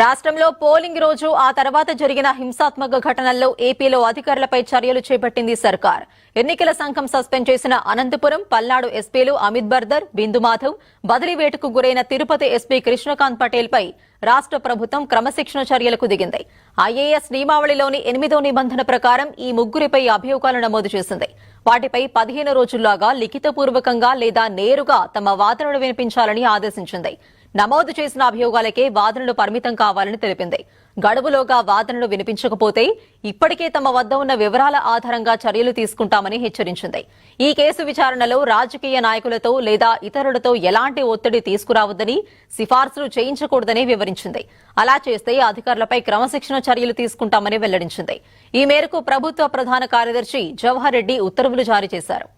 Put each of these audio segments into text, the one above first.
రాష్ట్రంలో పోలింగ్ రోజు ఆ తర్వాత జరిగిన హింసాత్మక ఘటనల్లో ఏపీలో అధికారులపై చర్యలు చేపట్టింది సర్కార్. ఎన్నికల సంఘం సస్పెండ్ చేసిన అనంతపురం పల్నాడు ఎస్పీలు అమిత్ బర్దర్ బిందు మాధవ్ బదిలీ గురైన తిరుపతి ఎస్పీ కృష్ణకాంత్ పటేల్ పై రాష్ట్ర ప్రభుత్వం క్రమశిక్షణ చర్యలకు దిగింది. ఐఏఎస్ నియమావళిలోని ఎనిమిదో నిబంధన ప్రకారం ఈ ముగ్గురిపై అభియోగాలు నమోదు చేసింది. వాటిపై పదిహేను రోజుల్లోగా లిఖితపూర్వకంగా లేదా నేరుగా తమ వాదనలు వినిపించాలని ఆదేశించింది. నమోదు చేసిన అభియోగాలకే వాదనలు పరిమితం కావాలని తెలిపింది. గడువులోగా వాదనలు వినిపించకపోతే ఇప్పటికే తమ వద్ద ఉన్న వివరాల ఆధారంగా చర్యలు తీసుకుంటామని హెచ్చరించింది. ఈ కేసు విచారణలో రాజకీయ నాయకులతో లేదా ఇతరులతో ఎలాంటి ఒత్తిడి తీసుకురావద్దని సిఫార్సులు చేయించకూడదని వివరించింది. అలా చేస్తే అధికారులపై క్రమశిక్షణ చర్యలు తీసుకుంటామని వెల్లడించింది. ఈ మేరకు ప్రభుత్వ ప్రధాన కార్యదర్శి జవహర్ రెడ్డి ఉత్తర్వులు జారీ చేశారు.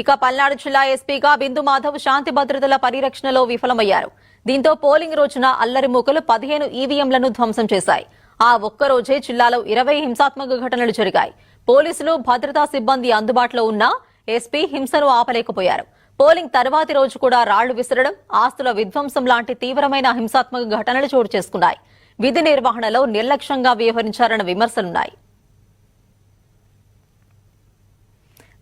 ఇక పల్నాడు జిల్లా ఎస్పీగా బిందు మాధవ్ శాంతి భద్రతల పరిరక్షణలో విఫలమయ్యారు. దీంతో పోలింగ్ రోజున అల్లరి మూకలు పదిహేను ఈవీఎంలను ధ్వంసం చేశాయి. ఆ ఒక్క రోజే జిల్లాలో ఇరవై హింసాత్మక ఘటనలు జరిగాయి. పోలీసులు భద్రతా సిబ్బంది అందుబాటులో ఉన్నా ఎస్పీ హింసను ఆపలేకపోయారు. పోలింగ్ తర్వాతి రోజు కూడా రాళ్ళు విసరడం ఆస్తుల విధ్వంసం లాంటి తీవ్రమైన హింసాత్మక ఘటనలు చోటు చేసుకున్నాయి. విధి నిర్వహణలో నిర్లక్ష్యంగా వ్యవహరించారన్న విమర్శలున్నాయి.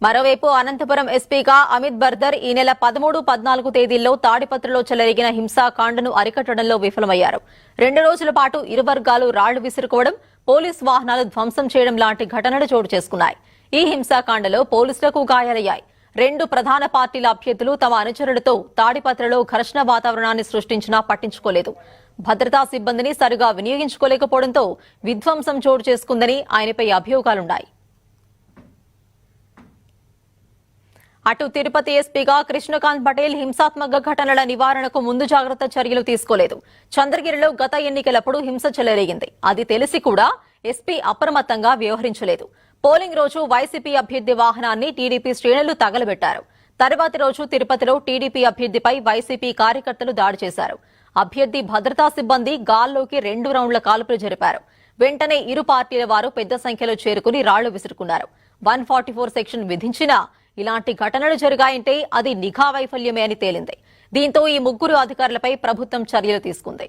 మరోవైపు అనంతపురం ఎస్పీగా అమిత్ బర్దర్ ఈ నెల పదమూడు పద్నాలుగు తేదీల్లో తాడిపత్రిలో చెలరేగిన హింసాకాండను అరికట్టడంలో విఫలమయ్యారు. రెండు రోజుల పాటు ఇరు వర్గాలు రాళ్ళు విసురుకోవడం పోలీస్ వాహనాలు ధ్వంసం చేయడం లాంటి ఘటనలు చోటు చేసుకున్నాయి. ఈ హింసాకాండలో పోలీసులకు గాయాలయ్యాయి. రెండు ప్రధాన పార్టీల అభ్యర్థులు తమ అనుచరులతో తాడిపత్రలో ఘర్షణ వాతావరణాన్ని సృష్టించినా పట్టించుకోలేదు. భద్రతా సిబ్బందిని సరిగా వినియోగించుకోలేకపోవడంతో విధ్వంసం చోటు చేసుకుందని ఆయనపై అభియోగాలున్నాయి. అటు తిరుపతి ఎస్పీగా కృష్ణకాంత్ పటేల్ హింసాత్మక ఘటనల నివారణకు ముందు జాగ్రత్త చర్యలు తీసుకోలేదు. చంద్రగిరిలో గత ఎన్నికలప్పుడు హింస చెలరేగింది. అది తెలిసి కూడా ఎస్పీ అప్రమత్తంగా వ్యవహరించలేదు. పోలింగ్ రోజు వైసీపీ అభ్యర్థి వాహనాన్ని టీడీపీ శ్రేణులు తగలబెట్టారు. తర్వాతి రోజు తిరుపతిలో టీడీపీ అభ్యర్థిపై వైసీపీ కార్యకర్తలు దాడి చేశారు. అభ్యర్థి భద్రతా సిబ్బంది గాల్లోకి రెండు రౌండ్ల కాల్పులు జరిపారు. వెంటనే ఇరు పార్టీల వారు పెద్ద సంఖ్యలో చేరుకుని రాళ్ళు విసురుకున్నారు. వన్ ఫార్టీ ఫోర్ సెక్షన్ విధించినా ఇలాంటి ఘటనలు జరిగాయంటే అది నిఘా వైఫల్యమే అని తేలింది. దీంతో ఈ ముగ్గురు అధికారులపై ప్రభుత్వం చర్యలు తీసుకుంది.